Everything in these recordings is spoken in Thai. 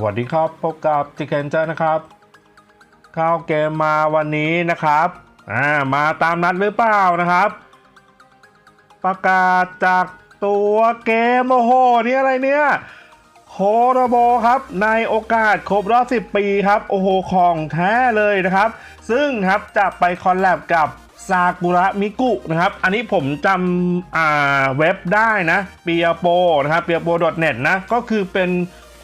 วัสดีครับ พบกับจิเคนเจอร์นะครับ เข้าเกมมาวันนี้นะครับอ่ามาตามนัดหรือเปล่านะครับ ประกาศจากตัวเกมโอ้โหนี่อะไรเนี่ยโคโรโบครับในโอกาสครบรอบ10 ปีครับ โอ้โหของแท้เลยนะครับ ซึ่งครับจะไปคอลแลบกับซากุระมิกุนะครับ อันนี้ผมจำอ่าเว็บได้นะเปียโปนะครับเปียโป .net นะ ก็คือเป็น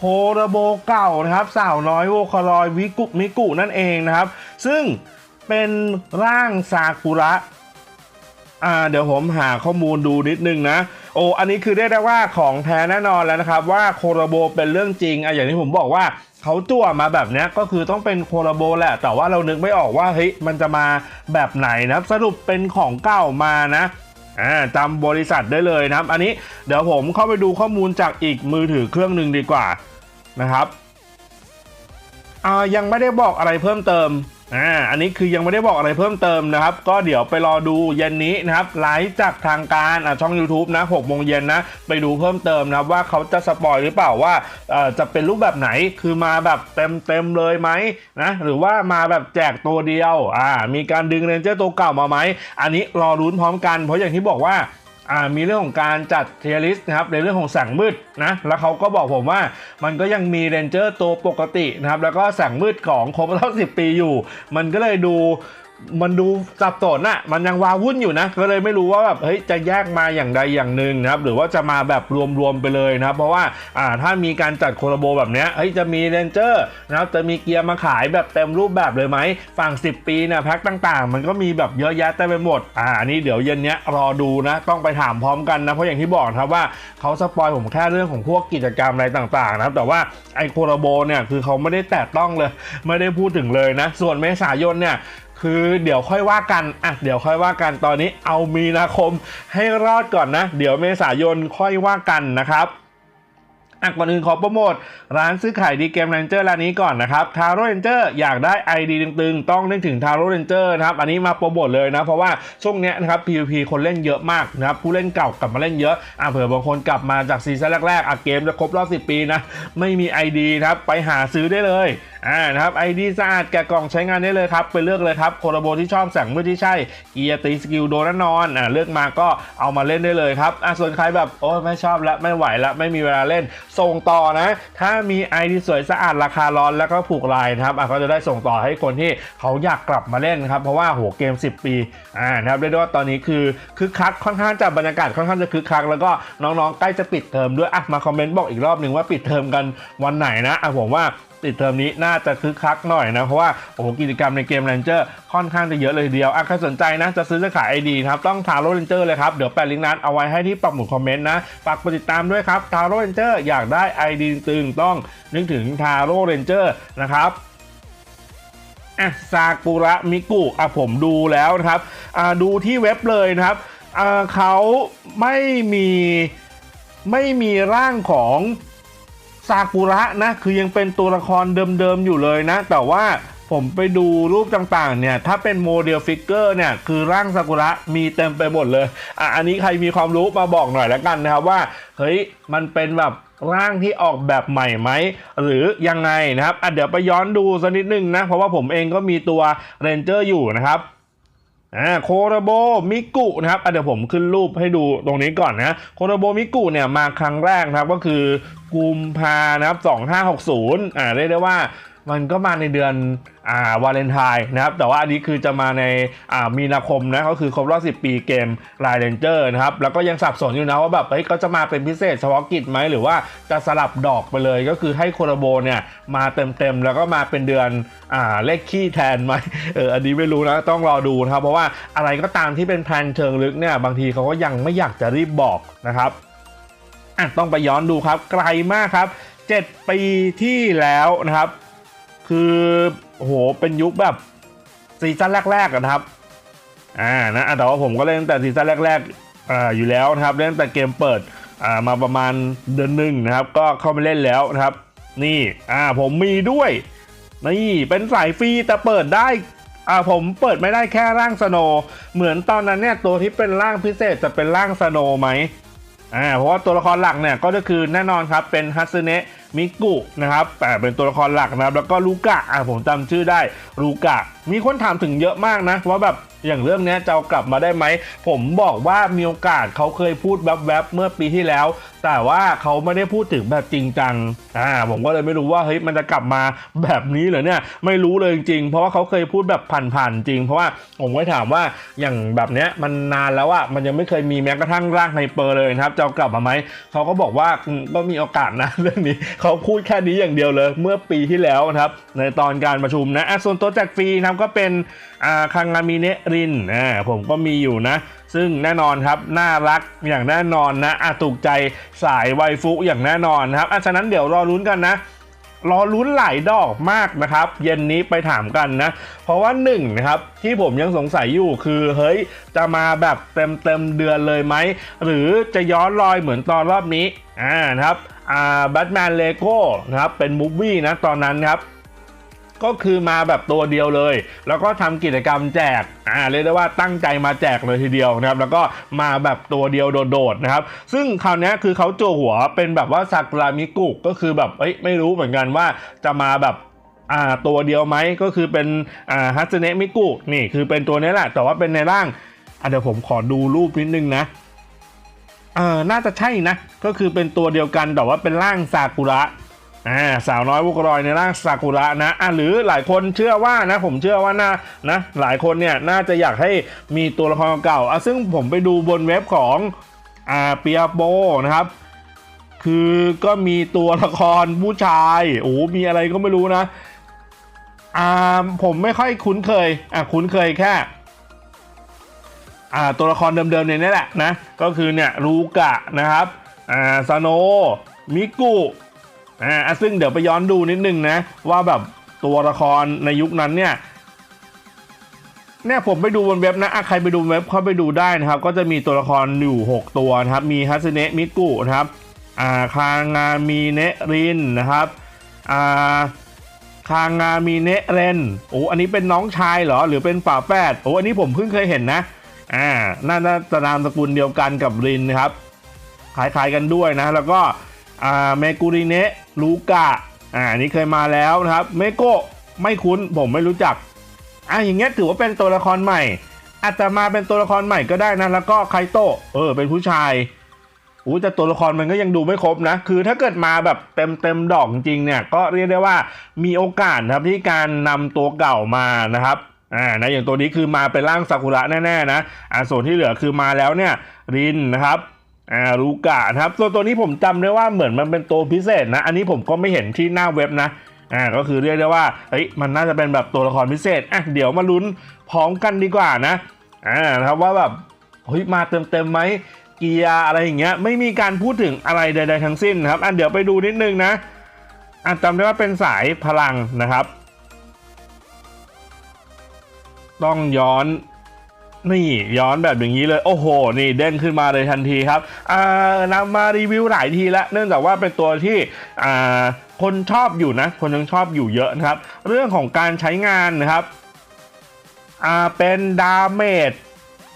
โคโรโบเก่านะครับสาวน้อยโวคารอยวิกุมิกุนั่นเองนะครับ ซึ่งเป็นร่างซากุระอ่าเดี๋ยวผมหาข้อมูลดูนิดนึงนะโอ้อันนี้คือได้ได้ว่าของแท้แน่นอนแล้วนะครับ ว่าโคโรโบเป็นเรื่องจริงอะอย่างที่ผมบอกว่าเขาจั่วมาแบบนี้ก็คือต้องเป็นโคโรโบแหละ แต่ว่าเรานึกไม่ออกว่าเฮ้ยมันจะมาแบบไหนนะสรุปเป็นของเก่ามานะ อ่าจำบริษัทได้เลยนะครับ อันนี้เดี๋ยวผมเข้าไปดูข้อมูลจากอีกมือถือเครื่องหนึ่งดีกว่านะครับอ่ายังไม่ได้บอกอะไรเพิ่มเติม อ่าอันนี้คือยังไม่ได้บอกอะไรเพิ่มเติมนะครับ ก็เดี๋ยวไปรอดูเย็นนี้นะครับไลฟ์จากทางการอ่าช่อง YouTube นะ6โมงเย็นนะไปดูเพิ่มเติมนะครับว่าเขาจะสปอยหรือเปล่าว่าเอ่อจะเป็นรูปแบบไหนคือมาแบบเต็มเต็มเลยไหมนะหรือว่ามาแบบแจกตัวเดียวอ่ามีการดึงเรนเจอร์ตัวเก่ามาไหมอันนี้รอรุ้นพร้อมกันเพราะอย่างที่บอกว่า มีเรื่องของการจัดเทียริสนะครับในเรื่องของแสงมืดนะแล้วเขาก็บอกผมว่ามันก็ยังมีเรนเจอร์ตัวปกตินะครับแล้วก็แสงมืดของครบรอบสิปีอยู่ มันก็เลยดู มันดูสับสนอะมันยังวาวุ่นอยู่นะ ก็เลยไม่รู้ว่าแบบเฮ้ยจะแยกมาอย่างใดอย่างหนึ่งนะครับ หรือว่าจะมาแบบรวมๆไปเลยนะครับ เพราะว่าอ่าถ้ามีการจัดโคโลโบแบบเนี้ยเฮ้ยจะมีเรนเจอร์นะครับจะมีเกียร์มาขายแบบเต็มรูปแบบเลยไหมฝั่ง 10 ปีเนี่ยแพ็คต่างๆ มันก็มีแบบเยอะแยะเต็มไปหมดอ่าอันนี้เดี๋ยวเย็นเนี้ยรอดูนะต้องไปถามพร้อมกันนะเพราะอย่างที่บอกครับว่าเขาสปอยผมแค่เรื่องของพวกกิจกรรมอะไรต่างๆนะครับแต่ว่าไอโคโลโบเนี่ยคือเขาไม่ได้แตะต้องเลย ไม่ได้พูดถึงเลยนะ ส่วนเมษายนเนี่ย คือเดี๋ยวค่อยว่ากันอะเดี๋ยวค่อยว่ากันตอนนี้เอามีนาคมให้รอดก่อนนะ เดี๋ยวเมษายนค่อยว่ากันนะครับอะก่อนอื่นขอโปรโมทร้านซื้อขายดีเกมเรนเจอร์ร้านนี้ก่อนนะครับทาร์โรเรนเจอร์อยากได้ ID ตึงๆ ต้องนึกถึงทาร์โรเรนเจอร์นะครับ อันนี้มาโปรโมทเลยนะ เพราะว่าช่วงเนี้ยนะครับ PVP คนเล่นเยอะมากนะครับ ผู้เล่นเก่ากลับมาเล่นเยอะอะเผื่อบางคนกลับมาจากซีซั่นแรกๆอะเกมจะครบรอบ 10 ปีนะ ไม่มี ID นะครับ ไปหาซื้อได้เลย อ่านะครับ ID สะอาดแกะกล่องใช้งานได้เลยครับ ไปเลือกเลยครับโคโรโบที่ชอบแสงเมืดที่ใช่เกียร์ตีสกิลโดนนนอนอ่าเลือกมาก็เอามาเล่นได้เลยครับอ่าส่วนใครแบบโอ้ไม่ชอบล้วไม่ไหวล้วไม่มีเวลาเล่น ส่งต่อนะ ถ้ามี ID สวยสะอาดราคาร้อนแล้วก็ผูกลายนะครับอะก็จะได้ส่งต่อให้คนที่เขาอยากกลับมาเล่นครับเพราะว่าโหเกม 10 ปีอ่านะครับเรียกได้ว่าตอนนี้คือคึกคักค่อนข้างจะบรรยากาศค่อนข้างจะคึกคักแล้วก็น้องๆใกล้จะปิดเทอมด้วยอะมาคอมเมนต์บอกอีกรอบหนึ่งว่าปิดเทอมกันวันไหนนะอะผมว่า ติดเทอมนี้น่าจะคึกคักหน่อยนะ เพราะว่าโอ้โหกิจกรรมในเกม Ranger ค่อนข้างจะเยอะเลยทีเดียวอะใครสนใจนะจะซื้อจะขาย ID นะครับต้องทาโร่ Ranger เลยครับ เดี๋ยวแปะลิงก์นั้นเอาไว้ให้ที่ปักหมุดคอมเมนต์นะฝากกดติดตามด้วยครับทาโร่ Ranger อยากได้ ID ตึงต้องนึกถึงทาโร่ Ranger นะครับอะซากุระมิกุอะผมดูแล้วนะครับอ่าดูที่เว็บเลยนะครับอ่าเขาไม่มีไม่มีร่างของ ซากุระนะคือยังเป็นตัวละครเดิมๆอยู่เลยนะ แต่ว่าผมไปดูรูปต่างๆ เนี่ย ถ้าเป็นโมเดลฟิกเกอร์เนี่ย คือร่างซากุระมีเต็มไปหมดเลย อะ อันนี้ใครมีความรู้มาบอกหน่อยแล้วกันนะครับว่า เฮ้ย มันเป็นแบบร่างที่ออกแบบใหม่ไหม หรือยังไงนะครับ อะ เดี๋ยวไปย้อนดูสักนิดนึงนะ เพราะว่าผมเองก็มีตัวเรนเจอร์อยู่นะครับ อ่าโคโรโบมิกุนะครับเดี๋ยวผมขึ้นรูปให้ดูตรงนี้ก่อนนะโคโรโบมิกุเนี่ยมาครั้งแรกนะครับก็คือกุมภานะครับ2560อ่าเรียกได้ว่า มันก็มาในเดือนอ่าวาเลนไทน์นะครับ แต่ว่าอันนี้คือจะมาในอ่ามีนาคมนะก็คือครบรอบ 10 ปีเกมลเรนเจอร์นะครับ แล้วก็ยังสับสนอยู่นะว่าแบบเฮ้ยเขาจะมาเป็นพิเศษเฉพาะกิจไหมหรือว่าจะสลับดอกไปเลยก็คือให้โคโรโบเนี่ยมาเต็มๆ แล้วก็มาเป็นเดือนอ่าเลขขี้แทนไหมเอออันนี้ไม่รู้นะต้องรอดูนะครับ เพราะว่าอะไรก็ตามที่เป็นแพลนเชิงลึกเนี่ยบางทีเขาก็ยังไม่อยากจะรีบบอกนะครับอะต้องไปย้อนดูครับไกลมากครับ 7 ปีที่แล้วนะครับ คือโหเป็นยุคแบบซีซั่นแรกๆนะครับอ่านะแต่ว่าผมก็เล่นแต่ซีซั่นแรกๆอ่าอยู่แล้วนะครับ เล่นตั้งแต่เกมเปิดอ่ามาประมาณเดือนหนึ่งนะครับ ก็เข้ามาเล่นแล้วนะครับ นี่อ่าผมมีด้วยนี่เป็นสายฟรีแต่เปิดได้อ่าผมเปิดไม่ได้แค่ร่างสโนเหมือนตอนนั้นเนี่ยตัวที่เป็นร่างพิเศษจะเป็นร่างสโนไหมอ่าเพราะว่าตัวละครหลักเนี่ยก็คือแน่นอนครับเป็นฮัตสึเนะ มิกุนะครับแต่เป็นตัวละครหลักนะครับ แล้วก็ลูกะอะผมจำชื่อได้ลูกะ มีคนถามถึงเยอะมากนะว่าแบบอย่างเรื่องนี้จะกลับมาได้ไหม ผมบอกว่ามีโอกาสเขาเคยพูดแวบๆเมื่อปีที่แล้ว แต่ว่าเขาไม่ได้พูดถึงแบบจริงจังอ่าผมก็เลยไม่รู้ว่าเฮ้ยมันจะกลับมาแบบนี้เหรอเนี่ยไม่รู้เลยจริงๆเพราะว่าเขาเคยพูดแบบผ่านๆจริง เพราะว่าผมก็ถามว่าอย่างแบบเนี้ยมันนานแล้วอะมันยังไม่เคยมีแม้กระทั่งร่างไฮเปอร์เลยนะครับจะกลับมาไหมเขาก็บอกว่าก็มีโอกาสนะเรื่องนี้เขาพูดแค่นี้อย่างเดียวเลย เมื่อปีที่แล้วนะครับ ในตอนการประชุมนะอะส่วนตัวแจกฟรีนะครับก็เป็นอ่าคังงามิเนรินอ่าผมก็มีอยู่นะ ซึ่งแน่นอนครับ น่ารักอย่างแน่นอนนะอะถูกใจสายไวฟุอย่างแน่นอนนะครับอะฉะนั้นเดี๋ยวรอลุ้นกันนะรอลุ้นหลายดอกมากนะครับ เย็นนี้ไปถามกันนะ เพราะว่าหนึ่งนะครับที่ผมยังสงสัยอยู่คือเฮ้ยจะมาแบบเต็มเต็มเดือนเลยไหม หรือจะย้อนรอยเหมือนตอนรอบนี้อ่านะครับ แบทแมนเลโก้นะครับเป็นมูฟวี่นะตอนนั้นครับก็คือมาแบบตัวเดียวเลย แล้วก็ทำกิจกรรมแจก อ่า เรียกได้ว่าตั้งใจมาแจกเลยทีเดียวนะครับ แล้วก็มาแบบตัวเดียวโดดๆนะครับ ซึ่งคราวนี้คือเขาโจหัวเป็นแบบว่าซากุระมิกุก็คือแบบ เอ้ย ไม่รู้เหมือนกันว่าจะมาแบบอ่าตัวเดียวไหมก็คือเป็นอ่าฮัตเนะมิกุนี่คือเป็นตัวนี้แหละ แต่ว่าเป็นในร่างอะเดี๋ยวผมขอดูรูปนิดนึงนะ เออน่าจะใช่นะ ก็คือเป็นตัวเดียวกันแต่ว่าเป็นร่างซากุระอ่าสาวน้อยวุกรอยในร่างซากุระนะอะหรือหลายคนเชื่อว่านะผมเชื่อว่าน่านะหลายคนเนี่ยน่าจะอยากให้มีตัวละครเก่าอะซึ่งผมไปดูบนเว็บของอ่าเปียโบนะครับคือก็มีตัวละครผู้ชายโอ้มีอะไรก็ไม่รู้นะอ่าผมไม่ค่อยคุ้นเคยอะคุ้นเคยแค่ ตัวละครเดิมๆในนี้แหละนะ ก็คือเนี่ยรูกะนะครับอ่าซาโนมิกุอ่าซึ่งเดี๋ยวไปย้อนดูนิดนึงนะ ว่าแบบตัวละครในยุคนั้นเนี่ยเนี่ยผมไปดูบนเว็บนะใครไปดูเว็บเข้าไปดูได้นะครับ ก็จะมีตัวละครอยู่ 6 ตัวนะครับ มีฮัสเนะมิกุนะครับอ่าคางามีเนะรินนะครับอ่าคางามีเนะเรนโอ้อันนี้เป็นน้องชายเหรอ หรือเป็นฝาแฝดโอ้อันนี้ผมเพิ่งเคยเห็นนะ อ่าน่าจะนามสกุลเดียวกันกับรินนะครับคล้ายๆกันด้วยนะ แล้วก็อ่าเมกุริเนะลูกะอ่านี้เคยมาแล้วนะครับเมโกะไม่คุ้นผมไม่รู้จักอ่าอย่างเงี้ยถือว่าเป็นตัวละครใหม่ อาจจะมาเป็นตัวละครใหม่ก็ได้นะ แล้วก็ไคโตะเออเป็นผู้ชายอู้แต่ตัวละครมันก็ยังดูไม่ครบนะ คือถ้าเกิดมาแบบเต็มเต็มดอกจริงเนี่ย ก็เรียกได้ว่ามีโอกาสครับที่การนำตัวเก่ามานะครับ อ่านะอย่างตัวนี้คือมาเป็นร่างซากุระแน่ๆนะอ่าส่วนที่เหลือคือมาแล้วเนี่ยรินนะครับอ่ารูกะนะครับตัวตัวนี้ผมจำได้ว่าเหมือนมันเป็นตัวพิเศษนะอันนี้ผมก็ไม่เห็นที่หน้าเว็บนะอ่าก็คือเรียกได้ว่าเฮ้ยมันน่าจะเป็นแบบตัวละครพิเศษอะเดี๋ยวมาลุ้นพร้อมกันดีกว่านะอ่านะครับว่าแบบเฮ้ยมาเต็มเต็มๆไหมเกียร์อะไรอย่างเงี้ยไม่มีการพูดถึงอะไรใด ๆ ทั้งสิ้นครับอะเดี๋ยวไปดูนิดนึงนะอะจำได้ว่าเป็นสายพลังนะครับ ต้องย้อนนี่ย้อนแบบอย่างนี้เลย โอ้โห นี่เด้งขึ้นมาเลยทันทีครับอ่านำมารีวิวหลายทีแล้ว เนื่องจากว่าเป็นตัวที่อ่าคนชอบอยู่นะ คนยังชอบอยู่เยอะนะครับ เรื่องของการใช้งานนะครับอ่าเป็นดาเมจ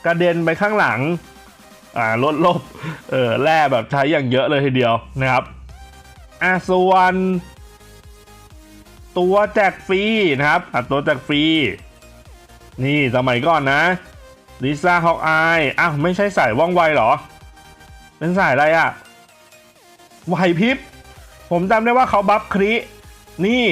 กระเด็นไปข้างหลังอ่าลดลบเออแร่แบบใช้อย่างเยอะเลยทีเดียวนะครับอ่าส่วน ตัวแจกฟรีนะครับอะตัวแจกฟรี นี่สมัยก่อนนะลิซ่าฮอกอายอ้าวไม่ใช่สายว่องไวเหรอ เป็นสายอะไรอะไหวพริบ ผมจำได้ว่าเขาบัฟครินี่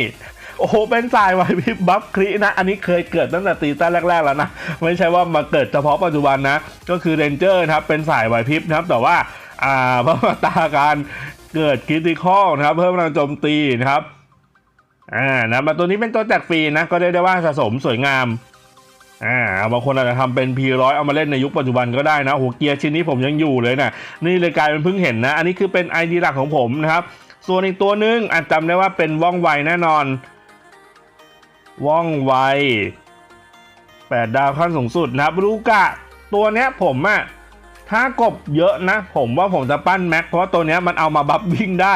โอ้โห เป็นสายไหวพริบบัฟครินะ อันนี้เคยเกิดตั้งแต่ตีต้นแรก ๆ แล้วนะ ไม่ใช่ว่ามาเกิดเฉพาะปัจจุบันนะ ก็คือเรนเจอร์นะครับ เป็นสายไหวพริบนะครับ แต่ว่า อ่าเพิ่มอัตาการเกิดคริติคอลนะครับ เพิ่มพลังโจมตีนะครับ อ่านะมาตัวนี้เป็นตัวแจกฟรีนะ ก็ได้ได้ว่าสะสมสวยงาม อ่าบางคนอาจจะทำเป็น P100 เอามาเล่นในยุคปัจจุบันก็ได้นะโอ้โหเกียร์ชิ้นนี้ผมยังอยู่เลยนะนี่เลยกลายเป็นเพิ่งเห็นนะ อันนี้คือเป็น ID หลักของผมนะครับ ส่วนอีกตัวหนึงอาจจำได้ว่าเป็นว่องไวแน่นอน ว่องไวแปดดาวขั้นสูงสุดนะครับรูกะตัวเนี้ยผมอะถ้ากบเยอะนะ ผมว่าผมจะปั้นแม็กเพราะว่าตัวเนี้ยมันเอามาบัฟวิ่งได้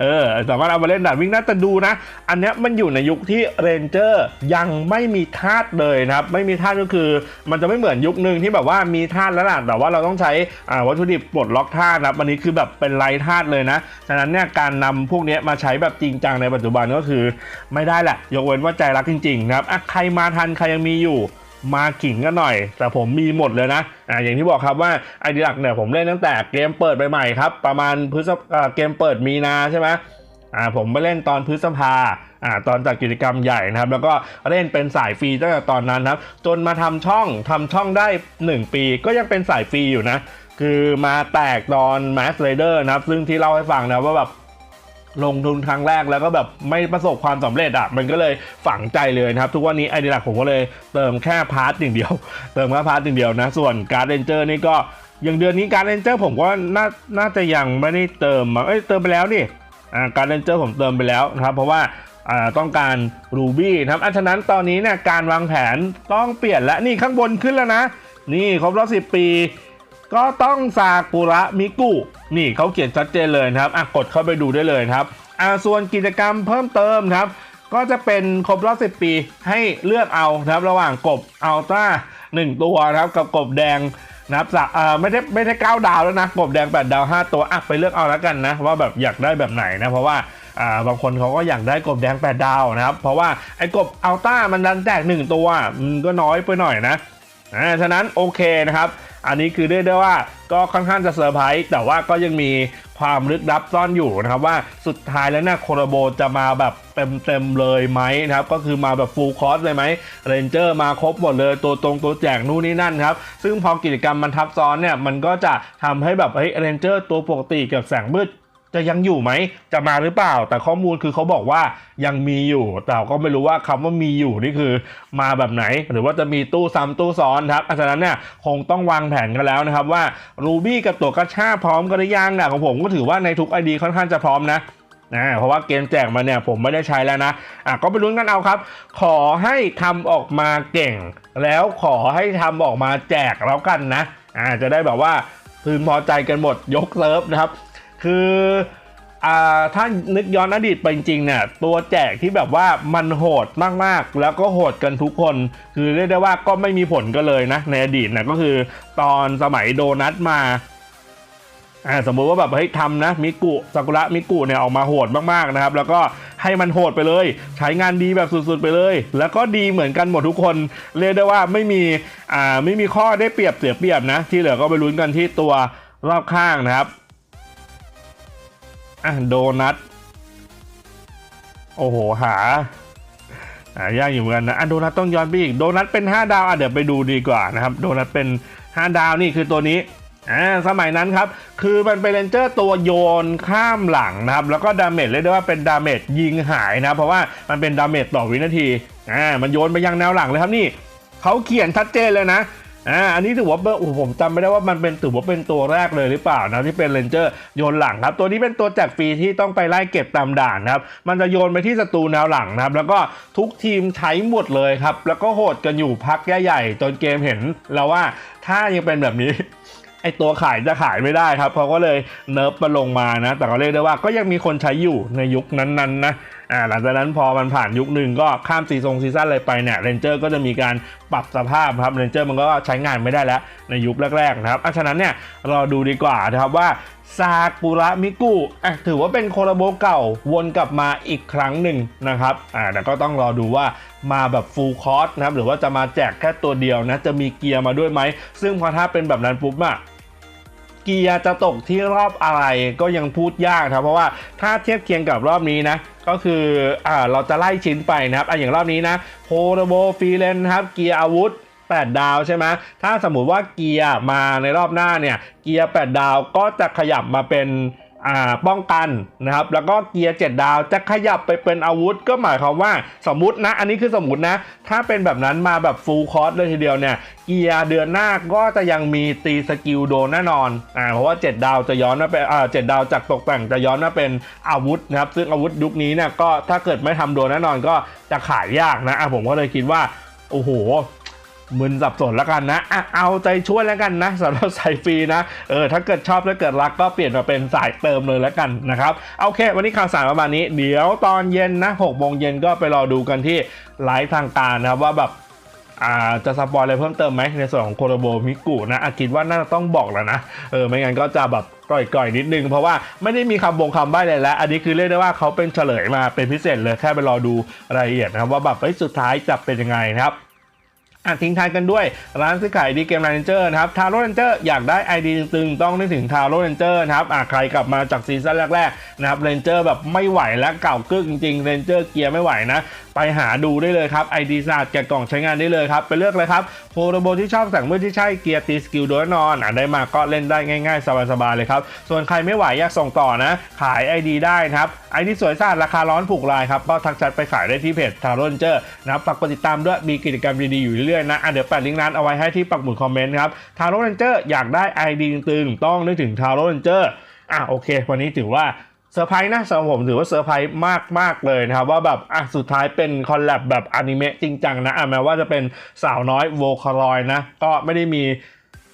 เออสามารถเอามาเล่นด่านวิ่งได้แต่ดูนะ อันนี้มันอยู่ในยุคที่เรนเจอร์ยังไม่มีธาตุเลยนะครับ ไม่มีธาตุก็คือ มันจะไม่เหมือนยุคหนึ่งที่แบบว่ามีธาตุแล้วล่ะแต่ว่าเราต้องใช้วัตถุดิบปลดล็อกธาตุนะครับอันนี้คือแบบเป็นไร้ธาตุเลยนะฉะนั้นเนี่ยการนำพวกนี้มาใช้แบบจริงจังในปัจจุบันก็คือ ไม่ได้แหละยกเว้นว่าใจรักจริงๆนะครับใครมาทันใครยังมีอยู่ มาขิงกันหน่อย แต่ผมมีหมดเลยนะอ่าอย่างที่บอกครับว่าไอเดีหลักเนี่ยผมเล่นตั้งแต่เกมเปิดใหม่ๆครับ ประมาณพฤษภาเกมเปิดมีนาใช่ไหมอ่าผมไปเล่นตอนพฤษภาอ่าตอนจัดกิจกรรมใหญ่นะครับ แล้วก็เล่นเป็นสายฟรีตั้งแต่ตอนนั้นครับ จนมาทำช่องทำช่องได้ 1 ปี ก็ยังเป็นสายฟรีอยู่นะ คือมาแตกตอน Mass Raider นะครับ ซึ่งที่เล่าให้ฟังนะว่าแบบ ลงทุนครั้งแรกแล้วก็แบบไม่ประสบความสำเร็จอะมันก็เลยฝังใจเลยนะครับ ทุกวันนี้ไอเดียหลักผมก็เลยเติมแค่พาร์ทอย่างเดียว เติมแค่พาร์ทอย่างเดียวนะ ส่วนการ์ดเรนเจอร์นี่ก็อย่างเดือนนี้การ์ดเรนเจอร์ผมก็น่าน่าจะยังไม่ได้เติมมาเอ้ยเติมไปแล้วนี่อ่าการ์ดเรนเจอร์ผมเติมไปแล้วนะครับ เพราะว่าอ่าต้องการรูบี้นะครับอันฉะนั้นตอนนี้เนี่ยการวางแผนต้องเปลี่ยนแล้วนี่ข้างบนขึ้นแล้วนะ นี่ครบรอบสิปี ก็ต้องซากุระมิกุ นี่เขาเขียนชัดเจนเลยครับอะกดเข้าไปดูได้เลยครับอ่าส่วนกิจกรรมเพิ่มเติมครับ ก็จะเป็นครบรอบ 10 ปีให้เลือกเอาครับระหว่างกบอัลต้า1 ตัวครับกับกบแดงนะครับสะอ่าไม่ได้ไม่ได้เก้าดาวแล้วนะกบแดง 8 ดาว 5 ตัวอะไปเลือกเอาแล้วกันนะว่าแบบอยากได้แบบไหนนะเพราะว่าอ่าบางคนเขาก็อยากได้กบแดง 8 ดาวนะครับ เพราะว่าไอ้กบอัลต้ามันดันแจก1ตัวมันก็น้อยไปหน่อยนะ อ่าฉะนั้นโอเคนะครับ อันนี้คือเรียกได้ว่าก็ค่อนข้างจะเซอร์ไพรส์แต่ว่าก็ยังมีความลึกลับซ่อนอยู่นะครับว่าสุดท้ายแล้วเนี่ยโคโรโบจะมาแบบเต็มๆเลยไหมนะครับ ก็คือมาแบบฟูลคอร์สเลยไหมเรนเจอร์มาครบหมดเลยตัวตรงตัวแจกนู่นนี่นั่นครับ ซึ่งพอกิจกรรมมันทับซ้อนเนี่ยมันก็จะทำให้แบบเฮ้ยเรนเจอร์ตัวปกติกับแสงมืด จะยังอยู่ไหม จะมาหรือเปล่า แต่ข้อมูลคือเขาบอกว่ายังมีอยู่ แต่ก็ไม่รู้ว่าคำว่ามีอยู่นี่คือมาแบบไหน หรือว่าจะมีตู้ซ้ำตู้ซ้อนครับฉะนั้นเนี่ยคงต้องวางแผนกันแล้วนะครับว่ารูบี้กับตัวกระชาพร้อมกันหรือยังนะของผมก็ถือว่าในทุกไอดีค่อนข้างจะพร้อมนะนะเพราะว่าเกมแจกมาเนี่ยผมไม่ได้ใช้แล้วนะอะก็ไปลุ้นกันเอาครับ ขอให้ทำออกมาเก่ง แล้วขอให้ทำออกมาแจกแล้วกันนะอ่าจะได้แบบว่าพึงพอใจกันหมดยกเซิร์ฟนะครับ คืออ่าถ้านึกย้อนอดีตไปจริงๆเนี่ยตัวแจกที่แบบว่ามันโหดมากๆ แล้วก็โหดกันทุกคน คือเรียกได้ว่าก็ไม่มีผลกันเลยนะในอดีตนะก็คือตอนสมัยโดนัทมาอ่าสมมุติว่าแบบเฮ้ยทำนะมิกุซากุระมิกุเนี่ยออกมาโหดมากๆนะครับ แล้วก็ให้มันโหดไปเลย ใช้งานดีแบบสุดๆไปเลย แล้วก็ดีเหมือนกันหมดทุกคน เรียกได้ว่าไม่มีอ่าไม่มีข้อได้เปรียบเสียเปรียบนะ ที่เหลือก็ไปลุ้นกันที่ตัวรอบข้างนะครับ อะโดนัท โอ้โห หาหายากอยู่เหมือนกันนะอะโดนัทต้องย้อนไปอีก โดนัทเป็น 5 ดาวอะเดี๋ยวไปดูดีกว่านะครับ โดนัทเป็น 5 ดาวนี่คือตัวนี้อ่าสมัยนั้นครับ คือมันเป็นเรนเจอร์ตัวโยนข้ามหลังนะครับ แล้วก็ดาเมจเรียกได้ว่าเป็นดาเมจยิงหายนะ เพราะว่ามันเป็นดาเมจต่อวินาทีอ่ามันโยนไปยังแนวหลังเลยครับนี่เขาเขียนชัดเจนเลยนะ อ่าอันนี้ถือว่าโอ้ผมจำไม่ได้ว่ามันเป็นถือว่าเป็นตัวแรกเลยหรือเปล่านะที่เป็นเรนเจอร์โยนหลังครับ ตัวนี้เป็นตัวแจกฟรีที่ต้องไปไล่เก็บตามด่านนะครับ มันจะโยนไปที่ศัตรูแนวหลังนะครับ แล้วก็ทุกทีมใช้หมดเลยครับ แล้วก็โหดกันอยู่พักใหญ่ๆจนเกมเห็นแล้วว่าถ้ายังเป็นแบบนี้ไอตัวขายจะขายไม่ได้ครับเขาก็เลยเนิร์ฟมาลงมานะ แต่ก็เรียกได้ว่าก็ยังมีคนใช้อยู่ในยุคนั้นๆนะ อ่าหลังจากนั้นพอมันผ่านยุคหนึ่งก็ข้ามซีซงซีซั่นอะไรไปเนี่ยเรนเจอร์ก็จะมีการปรับสภาพครับเรนเจอร์มันก็ใช้งานไม่ได้แล้วในยุคแรกๆนะครับอะฉะนั้นเนี่ยเราดูดีกว่านะครับว่าซากุระมิกุอะถือว่าเป็นโคลาโบเก่าวนกลับมาอีกครั้งหนึ่งนะครับอ่าแต่ก็ต้องรอดูว่ามาแบบฟูลคอร์สนะครับหรือว่าจะมาแจกแค่ตัวเดียวนะจะมีเกียร์มาด้วยไหม ซึ่งพอถ้าเป็นแบบนั้นปุ๊บอะเกียร์จะตกที่รอบอะไรก็ยังพูดยากครับเพราะว่าถ้าเทียบเคียงกับรอบนี้นะ ก็คืออ่าเราจะไล่ชิ้นไปนะครับอะอย่างรอบนี้นะโพลโบฟีเลนครับเกียร์อาวุธ8 ดาวใช่ไหมถ้าสมมุติว่าเกียร์มาในรอบหน้าเนี่ย เกียร์ 8 ดาวก็จะขยับมาเป็น อ่าป้องกันนะครับ แล้วก็เกียร์ 7 ดาวจะขยับไปเป็นอาวุธ ก็หมายความว่าสมมตินะ อันนี้คือสมมตินะ ถ้าเป็นแบบนั้นมาแบบฟูลคอร์สเลยทีเดียวเนี่ย เกียร์เดือนหน้าก็จะยังมีตีสกิลโดนแน่นอนอ่าเพราะว่า 7 ดาวจะย้อนมาเป็นอ่าเดาวจากตกแต่งจะย้อนมาเป็นอาวุธนะครับ ซึ่งอาวุธยุคนี้เนี่ยก็ถ้าเกิดไม่ทำโดนแน่นอนก็จะขายยากนะอะผมก็เลยคิดว่าโอ้โห มึนสับสนแล้วกันนะอะเอาใจช่วยแล้วกันนะสำหรับสายฟรีนะเออถ้าเกิดชอบถ้าเกิดรักก็เปลี่ยนมาเป็นสายเติมเลยแล้วกันนะครับโอเค วันนี้ข่าวสารประมาณนี้ เดี๋ยวตอนเย็นนะ6โมงเย็นก็ไปรอดูกันที่ไลฟ์ทางการนะครับว่าแบบจะสปอยอะไรเพิ่มเติมไหมในส่วนของโคโรโบมิกุนะอะคิดว่าน่าจะต้องบอกแล้วนะเออไม่งั้นก็จะแบบก่อยๆนิดนึง เพราะว่าไม่ได้มีคำบงคำใบ้เลยแล้ว อันนี้คือเรียกได้ว่าเขาเป็นเฉลยมาเป็นพิเศษเลยแค่ไปรอดูรายละเอียดนะครับว่าแบบสุดท้ายจะเป็นยังไงนะครับ อะทิ้งท้ายกันด้วย ร้านซื้อขายดีเกมไรนเจอร์นะครับทาโร่เรนเจอร์อยากได้ไอดีตึงต้องนึกถึงทาโร่เรนเจอร์นะครับอะใครกลับมาจากซีซั่นแรกๆนะครับเรนเจอร์แบบไม่ไหวแล้วเก่ากึกจริงๆเรนเจอร์เกียร์ไม่ไหวนะ ไปหาดูได้เลยครับ ID สะอาดแกะกล่องใช้งานได้เลยครับไปเลือกเลยครับโปรโบที่ชอบสั่งเมื่อที่ใช่เกียร์ตีสกิลโดยแน่นอนอะได้มาก็เล่นได้ง่ายๆ สบายๆเลยครับ ส่วนใครไม่ไหวอยากส่งต่อนะ ขาย ID ได้นะครับ ID สวยสะอาดราคาร้อนผูกลายครับก็ทักแชทไปขายได้ที่เพจทาร่เรนเจอร์นะฝากกดติดตามด้วยมีกิจกรรมดีๆอยู่เรื่อยๆนะอะเดี๋ยวแปะลิงก์นั้นเอาไว้ให้ที่ปักหมุดคอมเมนต์ครับทาร่เรนเจอร์อยากได้ ID ตึงๆต้องนึกถึงทาร่เรนเจอร์อะโอเค วันนี้ถือว่า เซอร์ไพรส์นะสำหรับผมถือว่าเซอร์ไพรส์มากมากเลยนะครับ ว่าแบบอะสุดท้ายเป็นคอลแลบแบบอนิเมะจริงจังนะอะแม้ว่าจะเป็นสาวน้อยโวคารอยนะ ก็ไม่ได้มี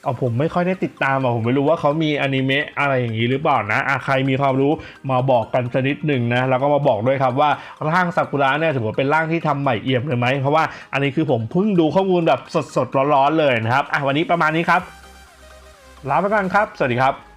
เอาผมไม่ค่อยได้ติดตามอะผมไม่รู้ว่าเขามีอนิเมะอะไรอย่างนี้หรือเปล่านะอะใครมีความรู้มาบอกกันสักนิดหนึ่งนะแล้วก็มาบอกด้วยครับว่าร่างซากุระเนี่ยถือว่าเป็นร่างที่ทำใหม่เอี่ยมเลยไหมเพราะว่าอันนี้คือผมเพิ่งดูข้อมูลแบบสดๆร้อนๆเลยนะครับอะวันนี้ประมาณนี้ครับลาไปก่อนครับ สวัสดีครับ